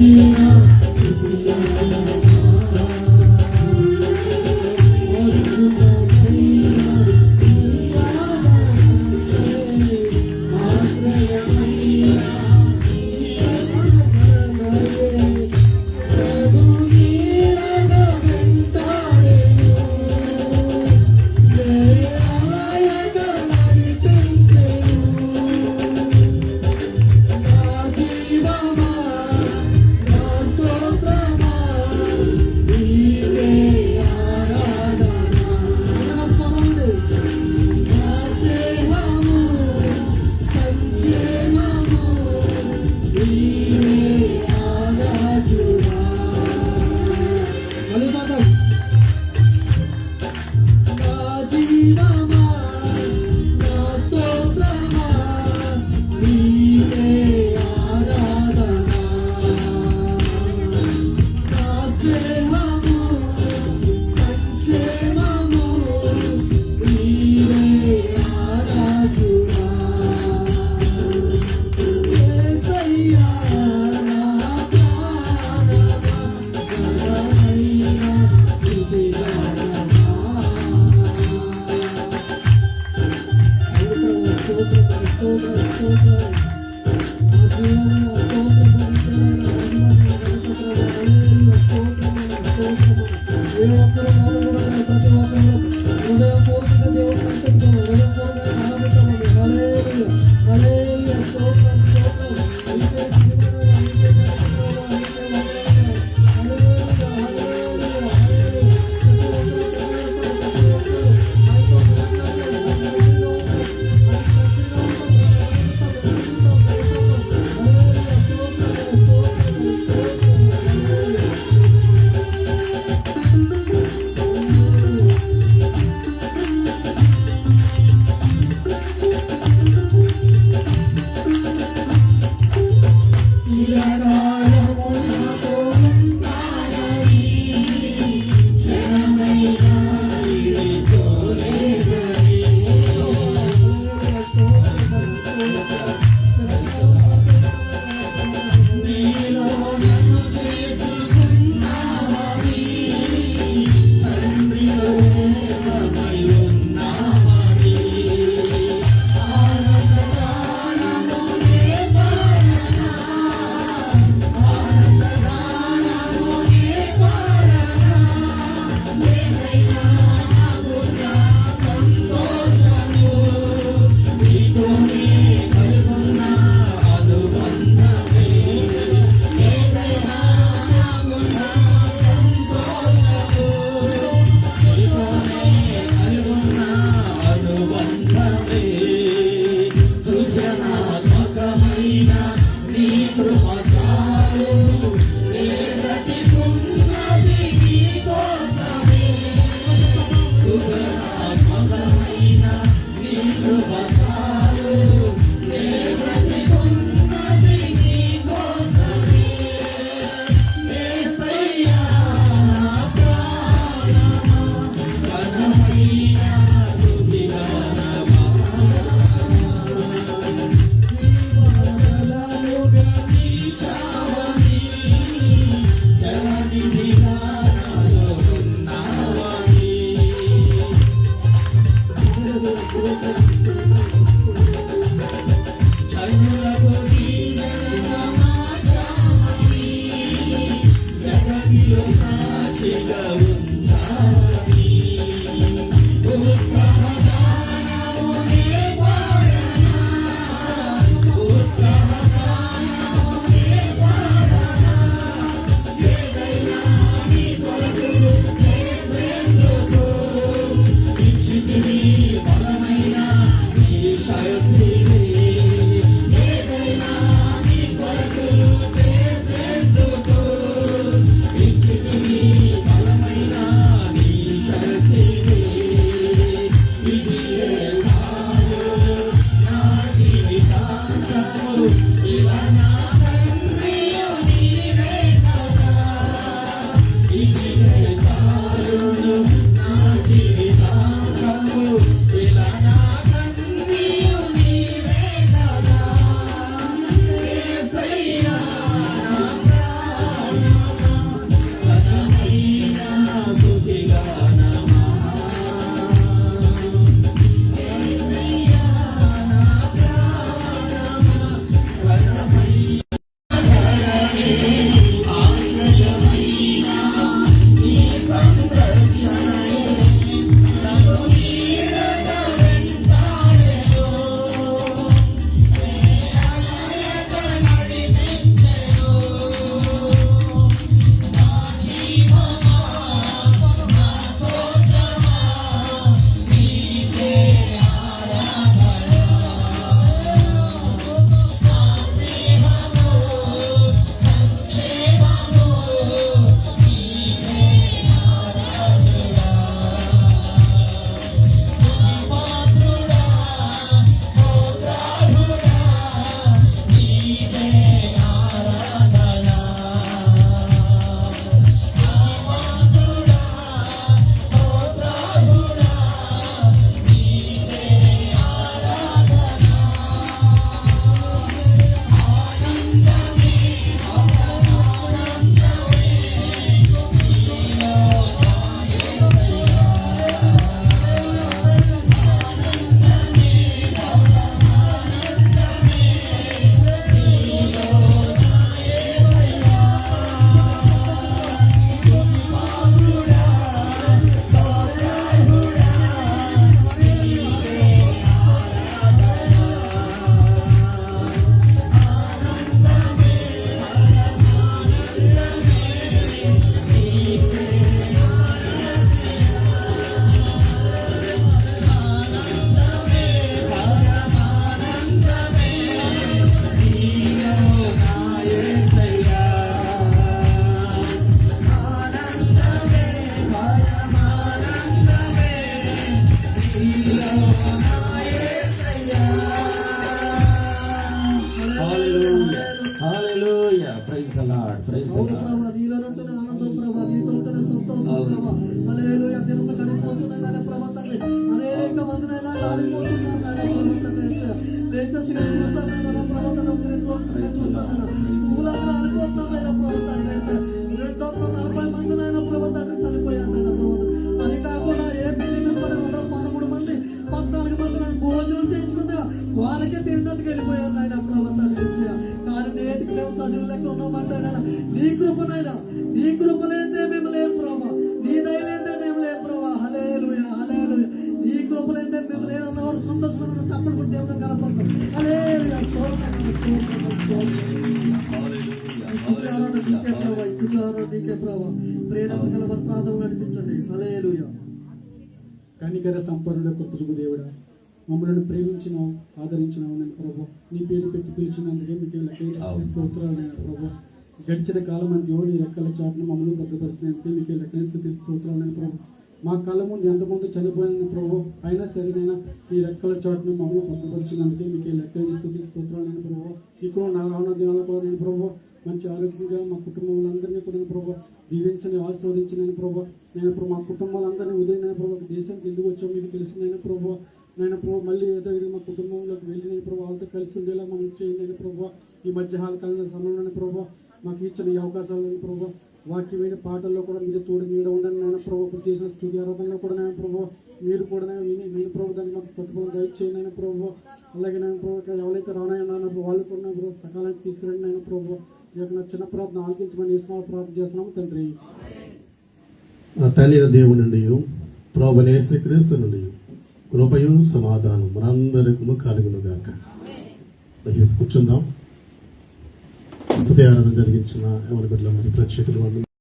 Yeah. నీ అవును. ప్రభా నీలో ఉంటున్న ఆనందం ప్రభా నీతో ఉంటున్న సంతోషం. ప్రభా. హల్లెలూయా దినములు గడిపోతున్నాయి నాయన ప్రభా తండ్రి అనేక మంది నాయన కాలిపోతున్నారు నాయన ప్రభా తండ్రి చూస్తాను ప్రభా తండ్రి చూస్తాను అనుకుంటున్నారు నాయన ప్రభా తండ్రి అన్నవాడు సంతోషమైన చప్పలు కొట్టి నీకే ప్రేరణ ప్రార్థన నడిపించండి. హలేలుయ కనికర సంపన్నుడ కృతజ్ఞ దేవుడా మమ్మల్ని ప్రేమించినావు ఆదరించినావు నేను ప్రభు. నీ పేరు పెట్టి పిలిచినందుకే మీకు స్తోత్రాలు నేను ప్రభు. గడిచిన కాలం అంతా నీ రెక్కల చాటును మమ్మల్ని భద్రపరిచినందుకే మీకు లెక్క స్థుతి స్తోత్రాలు నేను ప్రభు. మా కళ్ళ ముందు ఎంతమంది చనిపోయిన ప్రభు? అయినా సరేనైనా ఈ రెక్కల చాటును మమ్మల్ని భద్రపరిచినందుకే మీకు లెక్క స్థుతి స్తోత్రాలు నేను ప్రభు. ఇక్కడ నా రావణ దినాల కూడా నేను ప్రభు మంచి ఆరోగ్యంగా మా కుటుంబాలందరినీ కూడా నేను ప్రభు దీవించని ఆశీర్వదించి ప్రభు నేను ఇప్పుడు మా కుటుంబాలందరినీ ఉదయం ప్రభు దేశానికి ఎందుకు వచ్చావు మీకు తెలిసిన ప్రభు. నేను ప్రభు మళ్ళీ ఏదో ఇది మా కుటుంబంలోకి వెళ్ళిన ప్రభు వాళ్ళతో కలిసి ఉండేలా మమ్మల్ని చేయండి ప్రభు. ఈ మధ్యాహ్న కాలం సమయంలోని ప్రభు మాకు ఇచ్చిన ఈ అవకాశాలు నేను ప్రభు వాక్యమైన పాటల్లో కూడా మీరు తోడు నీడ ఉండండి నేను ప్రభు. ఇప్పుడు చేసిన స్థుతి ఆరాధనలో కూడా నేను ప్రభు. మీరు కూడా నేను విని నేను ప్రభు దాన్ని మాకు పట్టుకోవడం దయచేయండి నేను ప్రభు. అలాగే నేను ప్రభు ఎవరైతే రానాయన్నారో వాళ్ళు కూడా నేను ప్రభు సకాలానికి తీసుకురండి నేను ప్రభు. యొక్క నా చిన్న ప్రార్థన ఆలకించమని ఇస్మాల్ ప్రార్థన చేస్తున్నాము తండ్రి. నా తండ్రి దేవుని నుండి ప్రభనే శ్రీక్రీస్తు నుండి కృపయు సమాధానం మనందరికీ కలుగును గాక. దయచేసి కూర్చుందాం. హృదయ ఆరాధన జరిగించిన ఎవరి బిడ్డల మరి ప్రేక్షకులు వందనాలు.